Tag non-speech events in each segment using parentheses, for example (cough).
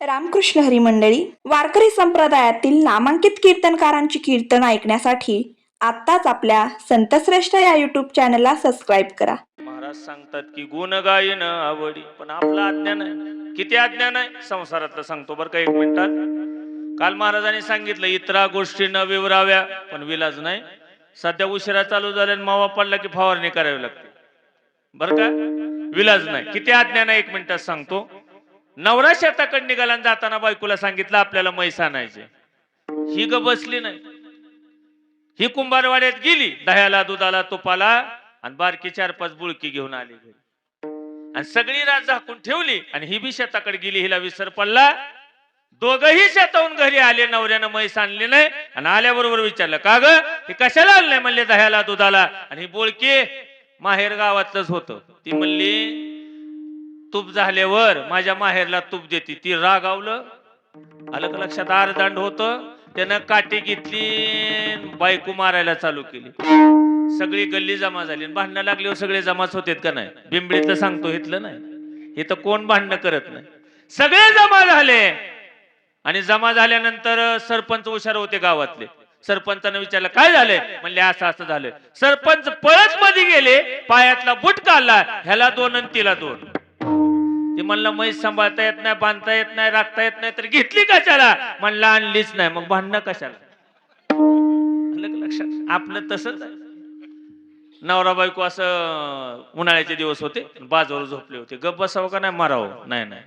रामकृष्ण हरी मंडळी वारकरी संप्रदायातील नामांकित कीर्तनकारांची कीर्तन ऐकण्यासाठी आत्ताच आपल्या संतश्रेष्ठ या युट्यूब चॅनलला सबस्क्राईब करा. महाराज सांगतात की गुण गायन आवडी पण आपलं अज्ञान आहे. किती अज्ञान आहे? संसारातलं सांगतो बरं का एक मिनिटात. काल महाराजांनी सांगितलं इतरा गोष्टी न विवराव्या पण विलाज नाही. सध्या उशिरा चालू झाल्या मावा पडला की फवारणी करावी लागते. बरं का? विलाज नाही. किती अज्ञान आहे? एक मिनिटात सांगतो. नवरा शेताकडे निघाला जाताना बायकोला सांगितलं आपल्याला म्हैस आणायचे ही ग बसली नाही. ही कुंभारवाड्यात गेली दह्याला दुधाला तुपाला आणि बारकी चार पाच बुळकी घेऊन आली घरी. आणि सगळी रात झाकून ठेवली आणि ही बी शेताकडे गेली हिला विसर पडला. दोघही शेताहून घरी आले नवऱ्यानं म्हैस आणली नाही आणि आल्याबरोबर विचारलं का ग? हे कशाला आणलंय? म्हणले दह्याला दुधाला. आणि ही बोळकी माहेर गावातलंच होतं. ती म्हणली तूप झाल्यावर माझ्या माहेरला तूप देते. ती रागावलं. आलं का लक्षात? आरदांड होत. त्यानं काठी घेतली बायको मारायला चालू केली. सगळी गल्ली जमा झाली. भांडणं लागल्यावर सगळे जमाच होतेत का नाही? बिंबडीतलं सांगतो इथलं नाही. हे तर कोण भांडणं करत नाही? सगळे जमा झाले. आणि जमा झाल्यानंतर सरपंच हुशार होते गावातले. सरपंचानं विचारलं काय झालंय? म्हणले असं असं झालंय. सरपंच पळत मध्ये गेले. पायातला बुट काढला ह्याला दोन आणि तिला दोन. ते म्हणलं म्हैस सांभाळता येत नाही बांधता येत नाही राखता येत नाही तर घेतली कशाला? म्हणलं आणलीच नाही. मग भांडणं कशाला? लक्षात? आपलं तसंच नवरा बायको असं उन्हाळ्याचे दिवस होते बाजूवर झोपले होते. गप्प बसावं का नाही? मारावं. नाही नाही.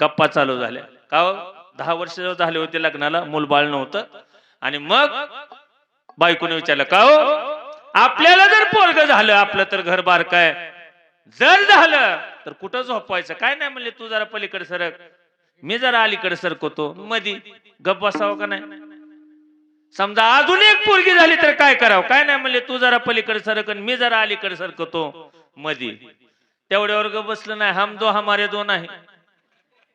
गप्पा चालू झाल्या. का हो? दहा वर्ष झाले होते लग्नाला मूलबाळ नव्हतं. आणि मग बायकोने विचारलं का हो? आपल्याला जर पोरग झालं आपलं तर घर बारकाय जर झालं तर कुठं झोपवायचं? काय नाही म्हणले तू जरा पलीकडे सरक. मी जरा अलीकडे सरकवतो. मधी गप बसावं का नाही? समजा अजून एक पोरगी झाली तर काय करावं? काय नाही म्हणले तू जरा पलीकडे सरक आणि मी जरा अलीकडे सरकतो मधी. तेवढ्यावर गप बसलं नाही. हम दो हमारे दोन आहे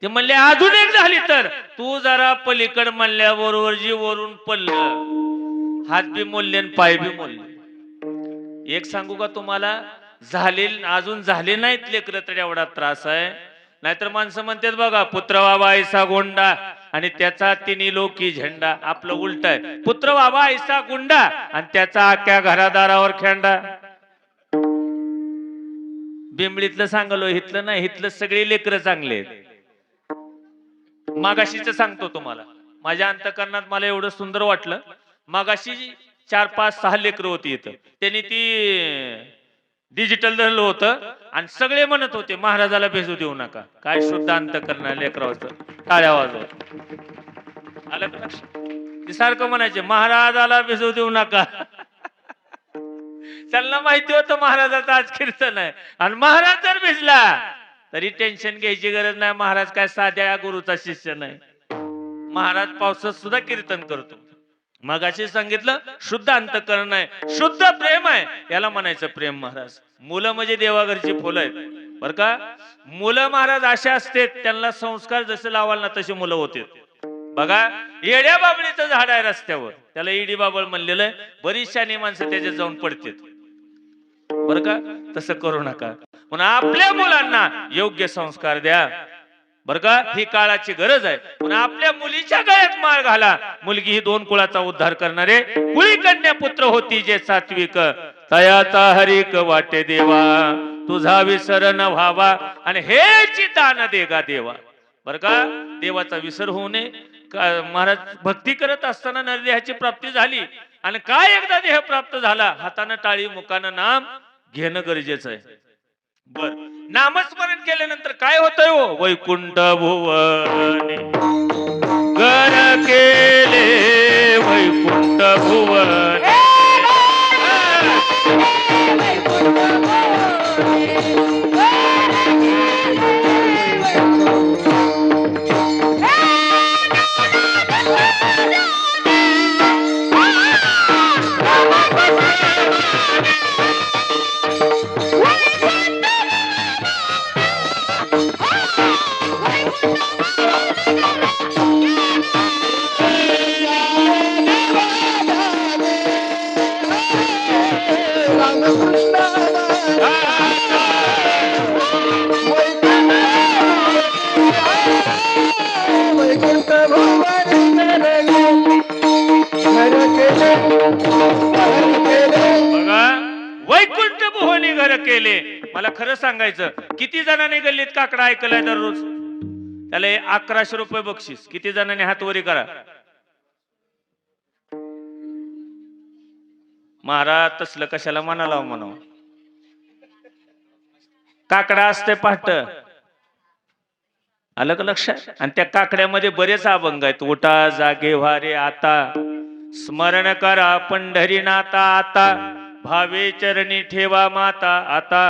ते म्हणले अजून एक झाली तर. तू जरा पलीकड म्हणल्याबरोबर जी वरून पडलं. हात बी मोडले पाय बी मोडले. एक सांगू का तुम्हाला? झाले अजून झाले नाहीत लेकरं तर एवढा त्रास आहे. नाहीतर माणसं म्हणतात बघा पुत्र बाबा ऐसा गोंडा आणि त्याचा तिन्ही लोकी झेंडा. आपलं उलट आहे. पुत्र बाबा ऐसा गुंडा आणि त्याचा अख्या घरादारावर खेंडा. बिंबळीतलं सांगलो हितलं नाही हितलं सगळे लेकरं चांगले आहेत. मागाशीच सांगतो तुम्हाला. माझ्या अंतकरणात मला एवढं सुंदर वाटलं. मागाशी चार पाच सहा लेकरं होती इथं. त्यांनी ती डिजिटल धरलं होतं आणि सगळे म्हणत होते महाराजाला भेजू देऊ नका. काय शुद्ध अंत करणार लेकराचं टाळ्या वाजव आलं लक्षात? सारखं म्हणायचे महाराजाला भेजू देऊ नका. त्यांना माहिती होतं महाराजाचं आज कीर्तन आहे. आणि महाराज जर भिजला तरी टेन्शन घ्यायची गरज नाही. महाराज काय साध्या गुरुचा शिष्य नाही. महाराज पावसात सुद्धा कीर्तन करतो. मग असे सांगितलं शुद्ध अंतकरण आहे शुद्ध प्रेम आहे. याला म्हणायचं प्रेम महाराज. मुलं म्हणजे देवाघरची फुलं आहेत. बर का? मुलं महाराज असे असते त्यांना संस्कार जसे लावाल ना तसे मुलं होते. बघा येड्या बाबळीचं झाड आहे रस्त्यावर. त्याला इडी बाबळ म्हणलेलं आहे. बरीचशा माणसं त्याच्यात जाऊन पडतात. बर का? तसं करू नका. पण आपल्या मुलांना योग्य संस्कार द्या. बर का? ही काळाची गरज आहे. पण आपल्या मुलीच्या गळ्यात मार घाला. मुलगी ही दोन कुळाचा उद्धार करणारे कुळी कन्या पुत्र होती जे सात्विक. तयाचा हरिक वाटे देवा तुझा विसर न व्हावा आणि हे चितान देगा देवा. बर का? देवाचा विसर होऊ नये. महाराज भक्ती करत असताना नरदेहाची प्राप्ती झाली आणि काय एकदा देह प्राप्त झाला? हातानं टाळी मुखानं नाम घेणं गरजेचं आहे. बर. नामस्मरण केल्यानंतर काय होतंय हो? वैकुंठ भुवन. मला खरं सांगायचं किती जणांनी गल्लीत काकडा ऐकलाय दररोज? त्याला अकराशे रुपये बक्षीस. किती जणांनी हातवरी करा? महाराज तसलं कशाला म्हणाला म्हणावं काकडा असते पहाट. आलं का लक्षात आणि त्या काकड्यामध्ये बरेच अभंग आहेत. उठा जागे व्हारे आता. स्मरण करा पंढरीनाथा आता. भावे चरणी ठेवा माता आता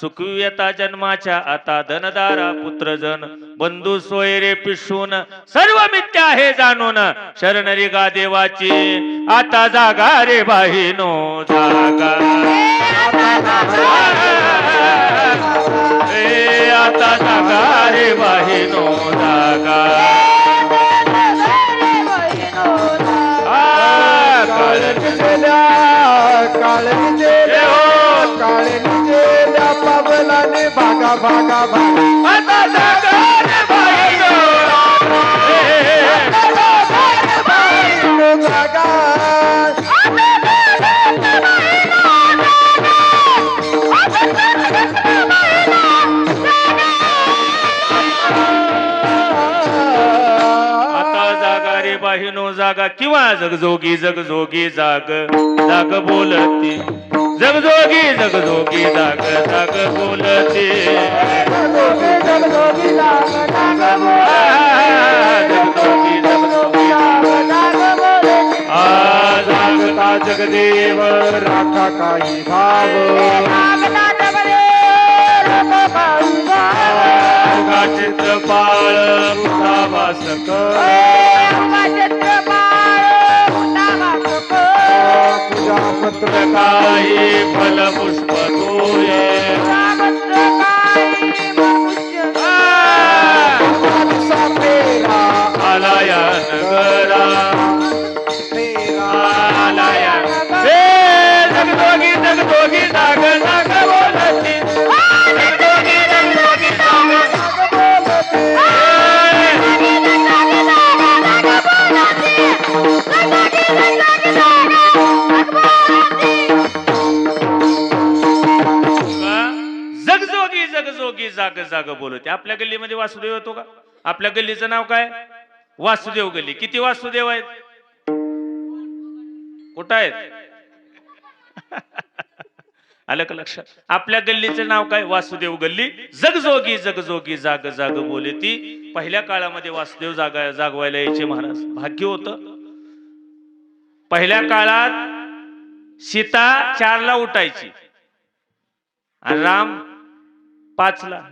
सुखवियता जन्माच्या आता धनदारा पुत्रजन बंधू सोयरे पिशून सर्व मिथ्या आहे जाणून शरणरी गा देवाची आता जागा रे बाहिनो जागा. ए आता जागा रे बाहिनो जागा. भागा भागा भागा आता जागा रे जागा किंवा जगजोगी जगजोगी जाग. जाग बोलती. जगजोगी जगजोगी जाग. जाग बोलते. जगजोगी जगजोगी आ, जागता जगदेव राखा काही भाव. चित्रपाळ मुठा काही फलपुष्प जाग जाग बोलवते. आपल्या गल्लीमध्ये वासुदेव होतो का? आपल्या गल्लीचं नाव काय? वासुदेव गल्ली. किती वासुदेव आहेत? कुठं आहेत? (laughs) आलं का लक्षात? आपल्या गल्लीचं नाव काय? वासुदेव गल्ली. जगजोगी जगजोगी जाग जाग बोले ती पहिल्या काळामध्ये वासुदेव जागा जागवायला यायचे महाराज. भाग्य होत. पहिल्या काळात सीता चारला उठायची. आणि राम पाचला.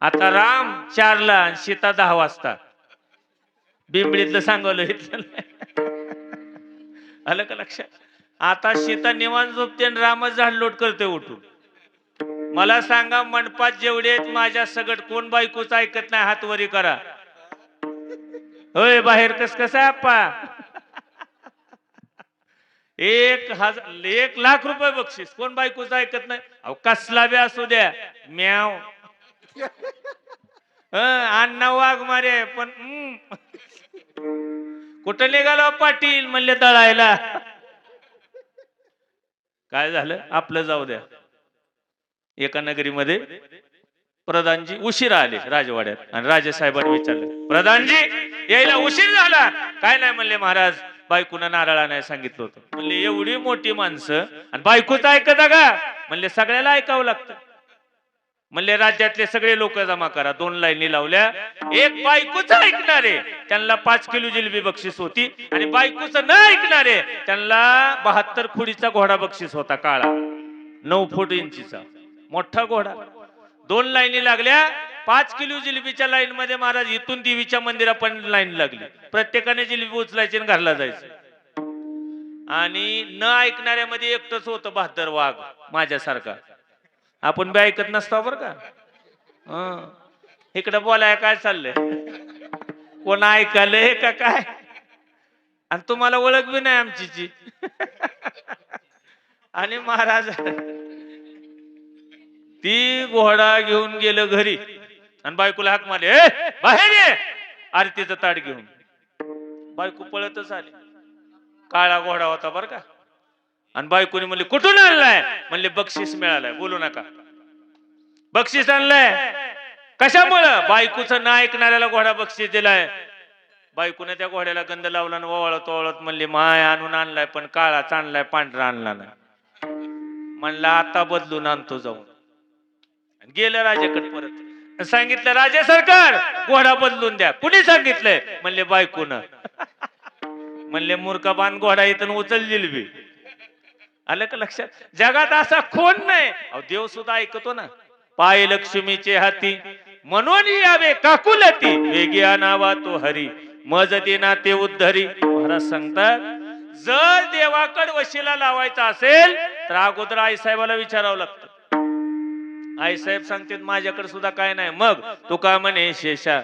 आता राम चारला आणि सीता दहा वाजता. बिंबडीतलं सांगवलं इथलं आलं का लक्षात? आता सीता निवांत झोपते आणि रामच झाडलोट करते उठून. मला सांगा मंडपात जेवढे आहेत माझ्या सगट कोण बायकोच ऐकत नाही? हात वरी करा. होय बाहेर कस कसं आहे आप्पा? एक हजार एक लाख रुपये बक्षीस. कोण बायकोच ऐकत नाही? अहो कसला बी असू द्या. म्याव. अण्णा वाघ मारे पण कुठं निघालो हो पाटील? म्हणले दळायला. काय झालं? आपलं जाऊ द्या. एका नगरीमध्ये प्रधानजी उशिरा आले राजवाड्यात आणि राजेसाहेबांनी विचारलं प्रधानजी यायला उशीर झाला. काय नाही म्हणले महाराज. बायकोनं नारळा नाही सांगितलं होतं. म्हणले एवढी मोठी माणसं आणि बायकोच ऐकता का? म्हणले सगळ्याला ऐकावं लागतं. म्हणले राज्यातले सगळे लोक जमा करा. दोन लाईनी लावल्या. एक बायकोच ऐकणारे त्यांना पाच किलो जिलबी बक्षीस होती आणि बायकोच न ऐकणारे त्यांना बहात्तर खुडीचा घोडा बक्षीस होता काळा. नऊ फूट इंचीचा. मोठा घोडा. दोन लाईनी लागल्या. पाच किलो जिलबीच्या लाईन मध्ये महाराज इथून देवीच्या मंदिरा पण लाईन लागली. प्रत्येकाने जिलबी उचलायची आणि घरला जायचं. आणि न ऐकणाऱ्यामध्ये एकटंच होतं बहादर वाघ माझ्यासारखा. आपण बी ऐकत नसतो बरं का? हं. इकडं बोलाय काय चाललंय? कोण ऐकालंय का काय? आणि तुम्हाला ओळख बी नाही आमची आणि महाराज ती घोडा घेऊन गेलं घरी. आणि बायकोला हाक मारले बाहेर ये. आरतीचं ताट घेऊन. बायको पळतच आली. काळा घोडा होता बर का. आणि बायकोनी म्हणले कुठून आणलाय? म्हणले बक्षीस मिळालंय. बोलू नका. बक्षीस आणलंय. कशामुळं? बायकोचं ना ऐकणाऱ्याला घोडा बक्षीस दिलाय. बायकोने त्या घोड्याला गंध लावला आणि ओवाळत ओवाळत म्हणली माय आणून आणलाय पण काळाच आणलाय पांढरा आणला नाही. म्हणला आता बदलून आणतो जाऊन. आणि गेलं राजाकडे परत. सांगितलं राजे सरकार घोडा बदलून द्या. कुणी सांगितलंय? म्हणले बायकोन. म्हणले मूर्खबान घोडा इथून उचललेली बी. आलं का लक्षात? जगात असा कोण नाही. अहो देव सुद्धा ऐकतो ना. पाय लक्ष्मीचे हाती. म्हणून यावे काकुलती. वेगी नावा तो हरी. मज देना ते उद्धरी. महाराज सांगतात जर देवाकड वशिला लावायचा असेल तर अगोदर आईसाहेबाला विचारावं लागतं. आईसाहेब सांगतात माझ्याकडे सुद्धा काय नाही. मग तुका म्हणे शेषा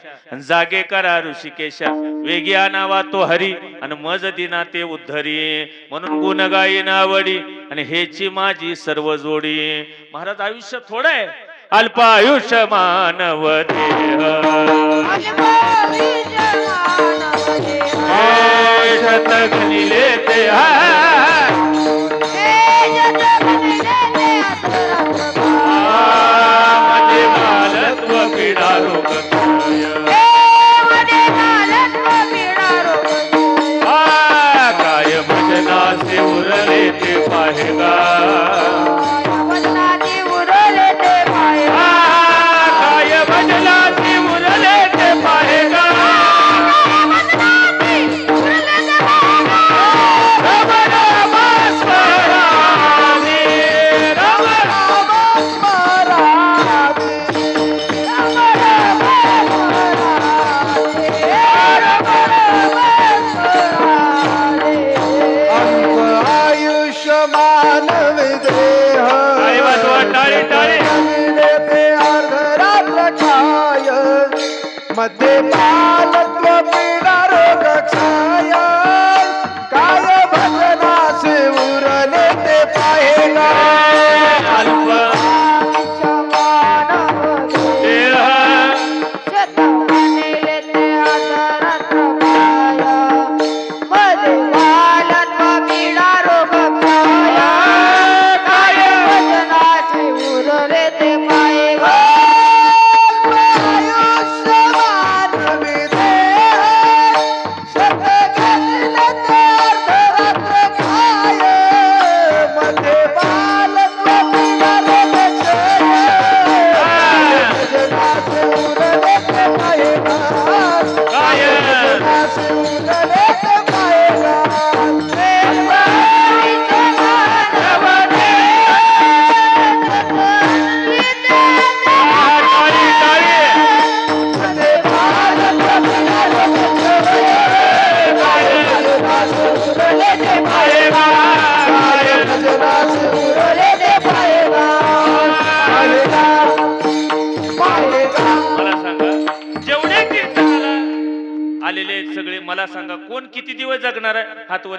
जागे करा ऋषिकेशा वेगी नावा तो हरी आणि मज दिना ते उद्धरी म्हणून गुणगायी नावडी आणि हेची माझी सर्व जोडी. महाराज आयुष्य थोडं आहे. अल्पायुष्य मानव देह. ते हा, मध्ये बालत्व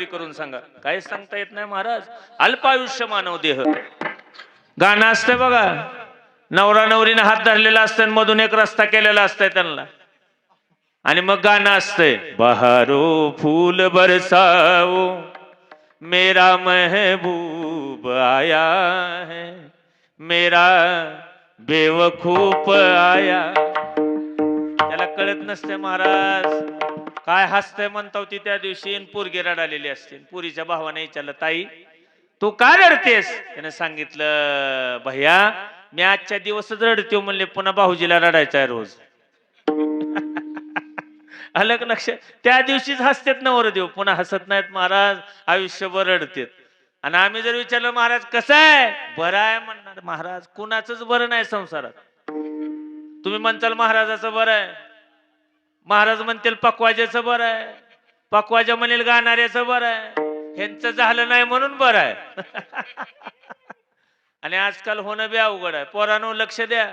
आहे करून सांगा. काय सांगता येत नाही महाराज. अल्पायुष्य मानव देह. गाणं असतंय बघा. नवरा नवरीने हात धरलेला असतंय मधून एक रस्ता केलेला असतंय त्यांना. आणि मग गाणं असतंय बहारो फूल बरसाओ मेरा महबूब आया है मेरा बेवकूफ आया त्याला कळत नसते महाराज. काय हसतंय म्हणतो ती त्या दिवशी आणि पोरगी रडालेली असते. पुरीच्या भावाने विचारलं ताई तू का रडतेस? त्याने सांगितलं भैया मी आजच्या दिवसच रडतो म्हणले पुन्हा भाऊजीला रडायचा आहे रोज. (laughs) आलं लक्ष त्या दिवशीच हसतेत नवर देव पुन्हा हसत नाहीत महाराज आयुष्यभर रडतेत. आणि आम्ही जर विचारलं महाराज कसं आहे? बरं आहे म्हणणार महाराज कुणाचंच बरं नाही संसारात. तुम्ही म्हणताल महाराजाचं बरं आहे. महाराज म्हणतील पकवाज्याचं बरं आहे. पकवाजा म्हणेल गाणाऱ्याचं बरं आहे. ह्यांचं झालं नाही म्हणून बरं आहे. (laughs) आणि आजकाल होणं बी अवघड आहे. पोरानो लक्ष द्या.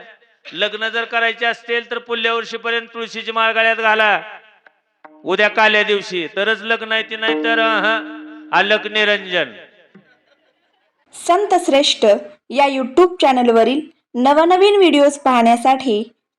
लग्न जर करायचे असतील तर पुढल्या वर्षीपर्यंत तुळशीची माळ गळ्यात घाला. उद्या काल्या दिवशी. तरच लग्न आहे ती नाही तर अलक निरंजन. संत श्रेष्ठ या यूट्यूब चॅनलवरील नवनवीन व्हिडिओज पाहण्यासाठी